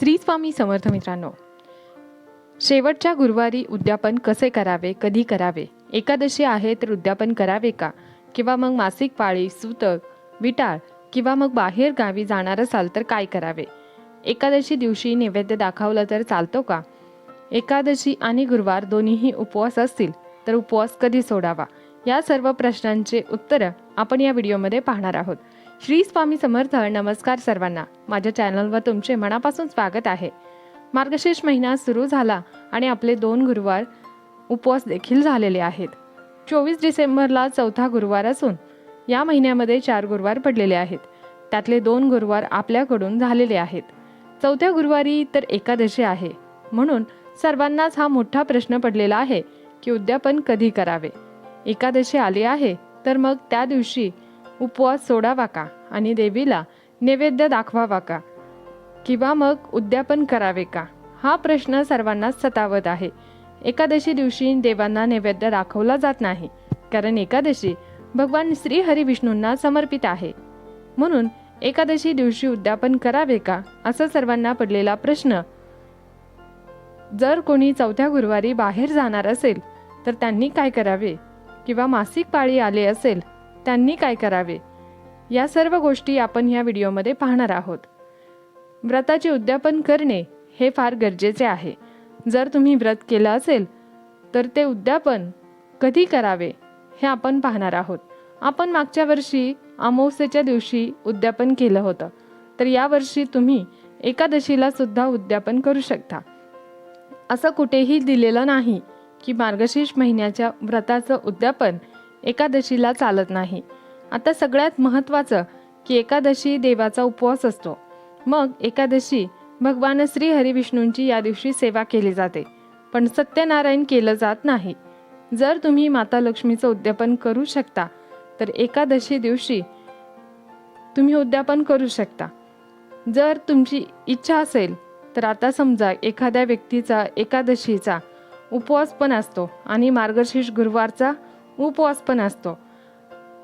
श्री स्वामी समर्थ मित्रांनो शेवटच्या गुरुवारी उद्यापन कसे करावे कधी करावे एकादशी आहे तर उद्यापन करावे का? किंवा मग मासिक पाळी सूतक विटाळ किंवा मग बाहेर गावी जाणार असाल तर काय करावे? एकादशी दिवशी नैवेद्य दाखवलं तर चालतो का? एकादशी आणि गुरुवार दोन्हीही उपवास असतील तर उपवास कधी सोडावा? या सर्व प्रश्नांचे उत्तरं आपण या व्हिडिओमध्ये पाहणार आहोत. श्री स्वामी समर्थ नमस्कार सर्वांना. माझ्या चॅनलवर तुमचे मनापासून स्वागत आहे. मार्गशीर्ष महिना सुरू झाला आणि आपले दोन गुरुवार उपवास देखील झालेले आहेत. चोवीस डिसेंबरला चौथा गुरुवार असून या महिन्यामध्ये चार गुरुवार पडलेले आहेत. त्यातले दोन गुरुवार आपल्याकडून झालेले आहेत. चौथ्या गुरुवारी तर एकादशी आहे. म्हणून सर्वांनाच हा मोठा प्रश्न पडलेला आहे की उद्यापन कधी करावे? एकादशी आली आहे तर मग त्या दिवशी उपवास सोडावा का? आणि देवीला नैवेद्य दाखवावा का? किंवा मग उद्यापन करावे का? हा प्रश्न सर्वांनाच सतावत आहे. एकादशी दिवशी देवांना नैवेद्य दाखवला जात नाही. कारण एकादशी भगवान श्री हरी विष्णूंना समर्पित आहे. म्हणून एकादशी दिवशी उद्यापन करावे का? असा सर्वांना पडलेला प्रश्न. जर कोणी चौथ्या गुरुवारी बाहेर जाणार असेल तर त्यांनी काय करावे? किंवा मासिक पाळी आले असेल त्यांनी काय करावे? या सर्व गोष्टी आपण ह्या व्हिडिओमध्ये पाहणार आहोत. व्रताचे उद्यापन करणे हे फार गरजेचे आहे. जर तुम्ही व्रत केलं असेल तर ते उद्यापन कधी करावे हे आपण पाहणार आहोत. आपण मागच्या वर्षी अमावस्येच्या दिवशी उद्यापन केलं होतं. तर यावर्षी तुम्ही एकादशीला सुद्धा उद्यापन करू शकता. असं कुठेही दिलेलं नाही की मार्गशीर्ष महिन्याच्या व्रताचं उद्यापन एकादशीला चालत नाही. आता सगळ्यात महत्त्वाचं की एकादशी देवाचा उपवास असतो. मग एकादशी भगवान श्री हरिविष्णूंची या दिवशी सेवा केली जाते. पण सत्यनारायण केलं जात नाही. जर तुम्ही माता लक्ष्मीचं उद्यापन करू शकता तर एकादशी दिवशी तुम्ही उद्यापन करू शकता. जर तुमची इच्छा असेल तर आता समजा एखाद्या व्यक्तीचा एकादशीचा उपवास पण असतो आणि मार्गशीर्ष गुरुवारचा उपवास पण असतो.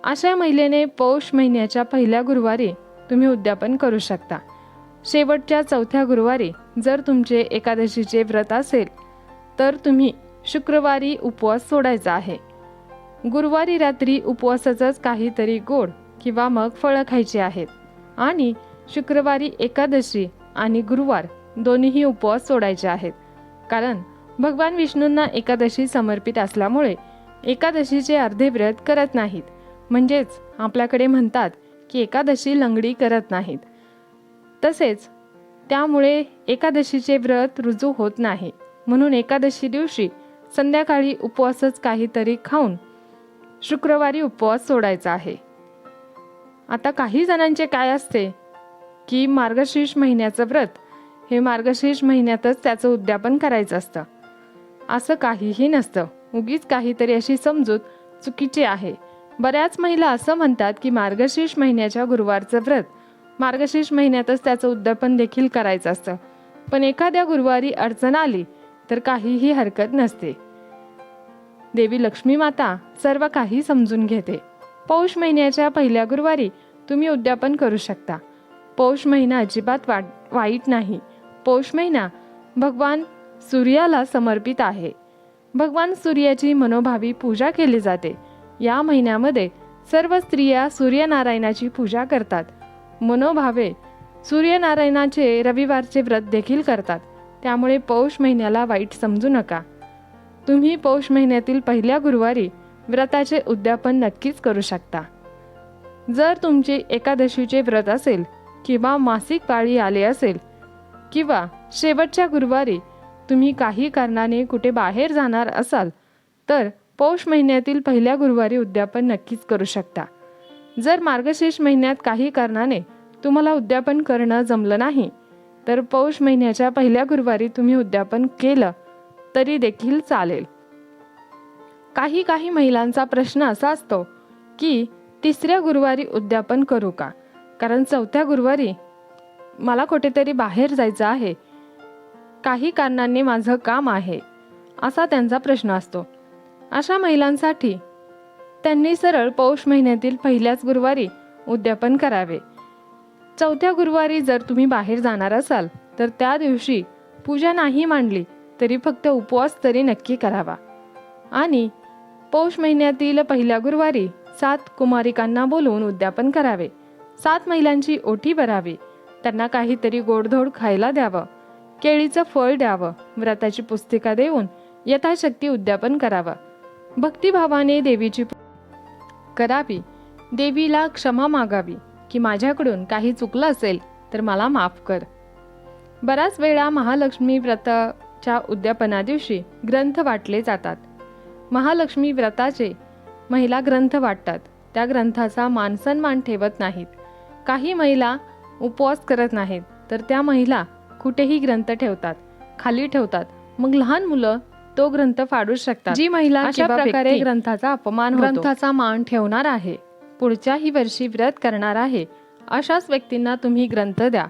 अशा महिलेने पौष महिन्याच्या पहिल्या गुरुवारी तुम्ही उद्यापन करू शकता. शेवटच्या चौथ्या गुरुवारी जर तुमचे एकादशीचे व्रत असेल तर तुम्ही शुक्रवारी उपवास सोडायचा आहे. गुरुवारी रात्री उपवासाचंच काहीतरी गोड किंवा मग फळं खायची आहेत आणि शुक्रवारी एकादशी आणि गुरुवार दोन्हीही उपवास सोडायचे आहेत. कारण भगवान विष्णूंना एकादशी समर्पित असल्यामुळे एकादशीचे अर्धे व्रत करत नाहीत. म्हणजेच आपल्याकडे म्हणतात की एकादशी लंगडी करत नाहीत. तसेच त्यामुळे एकादशीचे व्रत रुजू होत नाही. म्हणून एकादशी दिवशी संध्याकाळी उपवासच काहीतरी खाऊन शुक्रवारी उपवास सोडायचा आहे. आता काही जणांचे काय असते की मार्गशीर्ष महिन्याचं व्रत हे मार्गशीर्ष महिन्यातच त्याचं उद्यापन करायचं असतं. असं काहीही नसतं. उगीच काहीतरी अशी समजूत चुकीची आहे. बऱ्याच महिला असं म्हणतात की मार्गशीर्ष महिन्याच्या गुरुवारचं व्रत. मार्गशीर्ष महिन्यातच त्याचं उद्यापन देखील करायचं असतं. पण एखाद्या गुरुवारी अडचण आली तर काहीही हरकत नसते. देवी लक्ष्मी माता सर्व काही समजून घेते. पौष महिन्याच्या पहिल्या गुरुवारी तुम्ही उद्यापन करू शकता. पौष महिना अजिबात वाट वाईट नाही. पौष महिना भगवान सूर्याला समर्पित आहे. भगवान सूर्याची मनोभावी पूजा केली जाते. या महिन्यामध्ये सर्व स्त्रिया सूर्यनारायणाची पूजा करतात. मनोभावे सूर्यनारायणाचे रविवारचे व्रत देखील करतात. त्यामुळे पौष महिन्याला वाईट समजू नका. तुम्ही पौष महिन्यातील पहिल्या गुरुवारी व्रताचे उद्यापन नक्कीच करू शकता. जर तुमचे एकादशीचे व्रत असेल किंवा मासिक पाळी आले असेल किंवा शेवटच्या गुरुवारी तुम्ही काही कारणाने कुठे बाहेर जाणार असाल तर पौष महिन्यातील पहिल्या गुरुवारी उद्यापन नक्कीच करू शकता. जर मार्गशीर्ष महिन्यात काही कारणाने तुम्हाला उद्यापन करणं जमलं नाही तर पौष महिन्याच्या पहिल्या गुरुवारी तुम्ही उद्यापन केलं तरी देखील चालेल. काही काही महिलांचा प्रश्न असा असतो की तिसऱ्या गुरुवारी उद्यापन करू का? कारण चौथ्या गुरुवारी मला कुठेतरी बाहेर जायचं आहे. काही कारणांनी माझं काम आहे असा त्यांचा प्रश्न असतो. अशा महिलांसाठी त्यांनी सरळ पौष महिन्यातील पहिल्याच गुरुवारी उद्यापन करावे. चौथ्या गुरुवारी जर तुम्ही बाहेर जाणार असाल तर त्या दिवशी पूजा नाही मांडली तरी फक्त उपवास तरी नक्की करावा. आणि पौष महिन्यातील पहिल्या गुरुवारी सात कुमारिकांना बोलवून उद्यापन करावे. सात महिलांची ओटी भरावी. त्यांना काहीतरी गोडधोड खायला द्यावं. केळीचं फळ द्यावं व्रताची पुस्तिका देऊन यथाशक्ती उद्यापन करावं. भक्तिभावाने देवीची पू- करावी. देवीला क्षमा मागावी. की माझ्याकडून काही चुकलं असेल तर मला माफ कर. बराच वेळा महालक्ष्मी व्रताच्या उद्यापना दिवशी ग्रंथ वाटले जातात. महालक्ष्मी व्रताचे महिला ग्रंथ वाटतात. त्या ग्रंथाचा मानसन्मान ठेवत नाहीत. काही महिला उपवास करत नाहीत तर त्या महिला कुठेही ग्रंथ ठेवतात खाली ठेवतात. मग लहान मुलं तो ग्रंथ फाडू शकतात. जी महिला अशा प्रकारे ग्रंथाचा अपमान ग्रंथाचा मान ठेवणार आहे. पुढच्याही वर्षी व्रत करणार आहे. अशाच व्यक्तींना तुम्ही ग्रंथ द्या.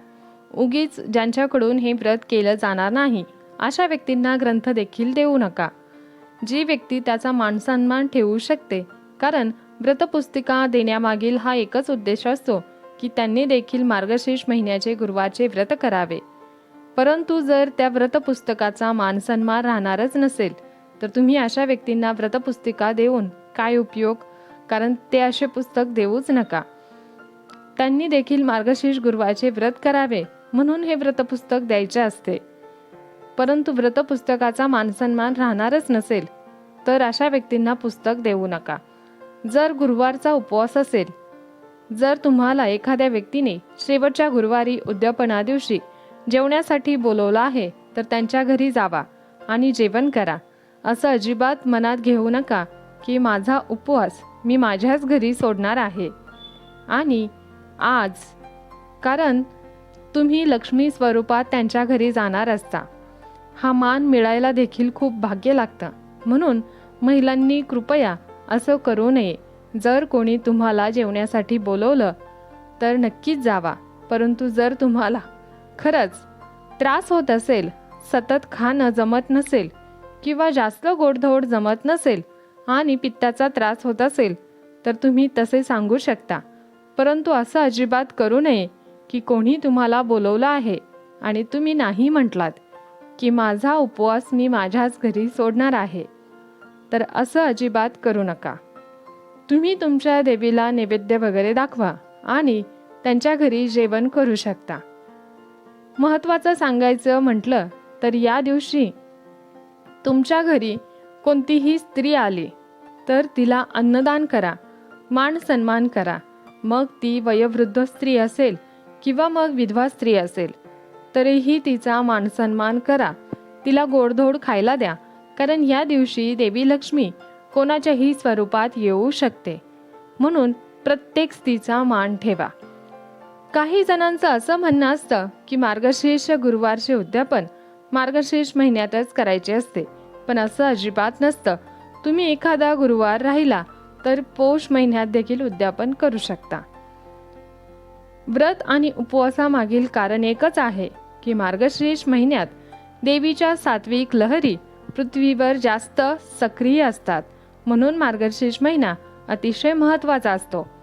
उगीच ज्यांच्याकडून हे व्रत केलं जाणार नाही अशा व्यक्तींना ग्रंथ देखील देऊ नका. जी व्यक्ती त्याचा मानसन्मान ठेवू शकते कारण व्रतपुस्तिका देण्यामागील हा एकच उद्देश असतो की त्यांनी देखील मार्गशीर्ष महिन्याचे गुरुवारचे व्रत करावे. परंतु जर त्या व्रतपुस्तकाचा मानसन्मान राहणारच नसेल तर तुम्ही अशा व्यक्तींना व्रतपुस्तिका देऊन काय उपयोग? कारण ते असे पुस्तक देऊच नका. त्यांनी देखील मार्गशीर्ष गुरुवारचे व्रत करावे म्हणून हे व्रतपुस्तक द्यायचे असते. परंतु व्रतपुस्तकाचा मानसन्मान राहणारच नसेल तर अशा व्यक्तींना पुस्तक देऊ नका. जर गुरुवारचा उपवास असेल जर तुम्हाला एखाद्या व्यक्तीने शेवटच्या गुरुवारी उद्यापना दिवशी जेवण्यासाठी बोलवलं आहे तर त्यांच्या घरी जावा आणि जेवण करा. असं अजिबात मनात घेऊ नका की माझा उपवास मी माझ्याच घरी सोडणार आहे. आणि आज कारण तुम्ही लक्ष्मी स्वरूपात त्यांच्या घरी जाणार असता. हा मान मिळायला देखील खूप भाग्य लागतं. म्हणून महिलांनी कृपया असं करू नये. जर कोणी तुम्हाला जेवण्यासाठी बोलवलं तर नक्कीच जावा. परंतु जर तुम्हाला खरंच त्रास होत असेल सतत खाणं जमत नसेल किंवा जास्त गोडधोड जमत नसेल आणि पित्ताचा त्रास होत असेल तर तुम्ही तसे सांगू शकता. परंतु असं अजिबात करू नये की कोणी तुम्हाला बोलवलं आहे आणि तुम्ही नाही म्हटलात की माझा उपवास मी माझ्याच घरी सोडणार आहे. तर असं अजिबात करू नका. तुम्ही तुमच्या देवीला नैवेद्य वगैरे दाखवा आणि त्यांच्या घरी जेवण करू शकता. महत्त्वाचं सांगायचं म्हटलं तर या दिवशी तुमच्या घरी कोणतीही स्त्री आली तर तिला अन्नदान करा मान सन्मान करा. मग ती वयोवृद्ध स्त्री असेल किंवा मग विधवा स्त्री असेल तरीही तिचा मानसन्मान करा. तिला गोडधोड खायला द्या कारण या दिवशी देवी लक्ष्मी कोणाच्याही स्वरूपात येऊ शकते. म्हणून प्रत्येक स्त्रीचा मान ठेवा. काही जणांचं असं म्हणणं असतं की मार्गशीर्ष गुरुवारचे उद्यापन मार्गशीर्ष महिन्यातच करायचे असते. पण असं अजिबात नसतं. तुम्ही एखादा गुरुवार राहिला तर पौष महिन्यात देखील उद्यापन करू शकता. व्रत आणि उपवासामागील कारण एकच आहे की मार्गशीर्ष महिन्यात देवीच्या सात्विक लहरी पृथ्वीवर जास्त सक्रिय असतात. म्हणून मार्गशीर्ष महिना अतिशय महत्त्वाचा असतो.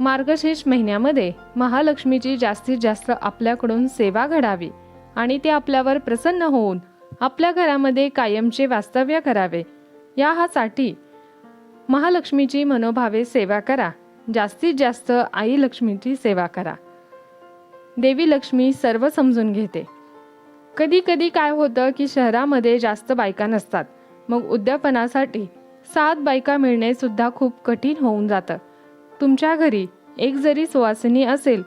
मार्गशीर्ष महिन्यामध्ये महालक्ष्मीची जास्तीत जास्त आपल्याकडून सेवा घडावी आणि ते आपल्यावर प्रसन्न होऊन आपल्या घरामध्ये कायमचे वास्तव्य करावे. यासाठी महालक्ष्मीची मनोभावे सेवा करा. जास्तीत जास्त आई लक्ष्मीची सेवा करा. देवी लक्ष्मी सर्व समजून घेते. कधी कधी काय होतं की शहरामध्ये जास्त बायका नसतात. मग उद्यापनासाठी सात बायका मिळणे सुद्धा खूप कठीण होऊन जातं. तुमच्या घरी एक जरी सुवासिनी असेल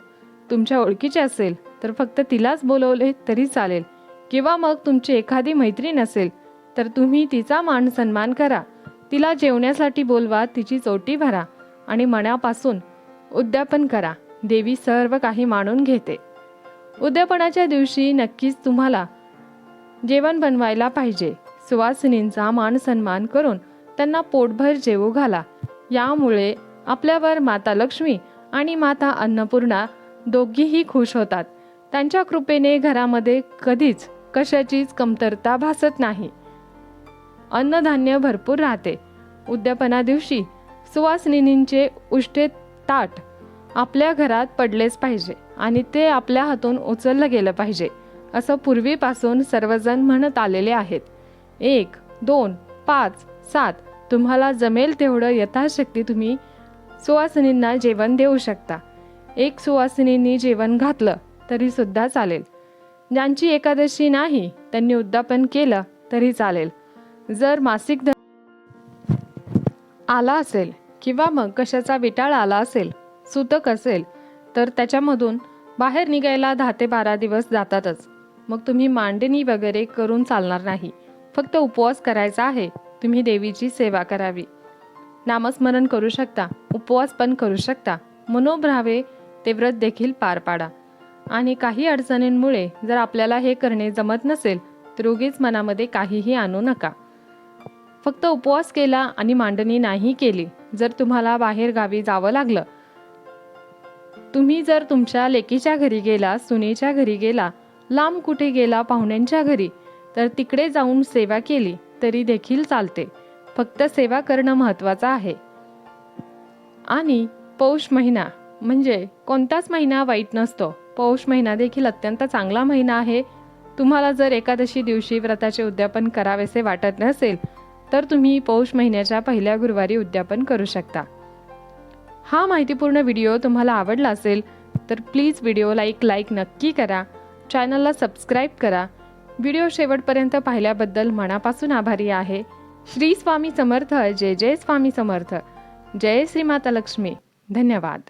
तुमच्या ओळखीची असेल तर फक्त तिलाच बोलवले तरी चालेल. किंवा मग तुमची एखादी मैत्रीण असेल तर तुम्ही तिचा मान सन्मान करा. तिला जेवण्यासाठी बोलवा तिची चोटी भरा आणि मनापासून उद्यापन करा. देवी सर्व काही मानून घेते. उद्यापनाच्या दिवशी नक्कीच तुम्हाला जेवण बनवायला पाहिजे. सुवासिनींचा मान सन्मान करून त्यांना पोटभर जेवू घाला. यामुळे आपल्यावर माता लक्ष्मी आणि माता अन्नपूर्णा दोघीही खुश होतात. त्यांच्या कृपेने घरामध्ये कधीच कशाचीच कमतरता भासत नाही. अन्नधान्य भरपूर राहते. उद्यापना दिवशी सुवासिनींचे उष्टे ताट आपल्या घरात पडलेच पाहिजे आणि ते आपल्या हातून उचललं गेलं पाहिजे असं पूर्वीपासून सर्वजण म्हणत आलेले आहेत. एक दोन पाच सात तुम्हाला जमेल तेवढं यथाशक्ती तुम्ही सुवासिनींना जेवण देऊ शकता. एक सुवासिनींनी जेवण घातलं तरी सुद्धा चालेल. ज्यांची एकादशी नाही त्यांनी उद्यापन केलं तरी चालेल. जर मासिक धर्म आला असेल किंवा मग कशाचा विटाळ आला असेल सुतक असेल तर त्याच्यामधून बाहेर निघायला दहा ते बारा दिवस जातातच. मग तुम्ही मांडणी वगैरे करून चालणार नाही. फक्त उपवास करायचा आहे. तुम्ही देवीची सेवा करावी. नामस्मरण करू शकता उपवास पण करू शकता. मनोभावे ते व्रत देखील पार पाडा. आणि काही अडचणींमुळे जर आपल्याला हे करणे जमत नसेल तर उगीच मनामध्ये काहीही आणू नका. फक्त उपवास केला आणि मांडणी नाही केली जर तुम्हाला बाहेर गावी जावं लागलं. तुम्ही जर तुमच्या लेकीच्या घरी गेला सुनेच्या घरी गेला लांब कुठे गेला पाहुण्यांच्या घरी तर तिकडे जाऊन सेवा केली तरी देखील चालते. फक्त सेवा करणं महत्त्वाचं आहे. आणि पौष महिना म्हणजे कोणताच महिना वाईट नसतो. पौष महिना देखील अत्यंत चांगला महिना आहे. तुम्हाला जर एकादशी दिवशी व्रताचे उद्यापन करावेसे वाटत नसेल तर तुम्ही पौष महिन्याच्या पहिल्या गुरुवारी उद्यापन करू शकता. हा माहितीपूर्ण व्हिडिओ तुम्हाला आवडला असेल तर प्लीज व्हिडिओला एक लाईक नक्की करा. चॅनलला सबस्क्राईब करा. व्हिडिओ शेवटपर्यंत पाहिल्याबद्दल मनापासून आभारी आहे. श्री स्वामी समर्थ जय जय स्वामी समर्थ. जय श्री माता लक्ष्मी. धन्यवाद.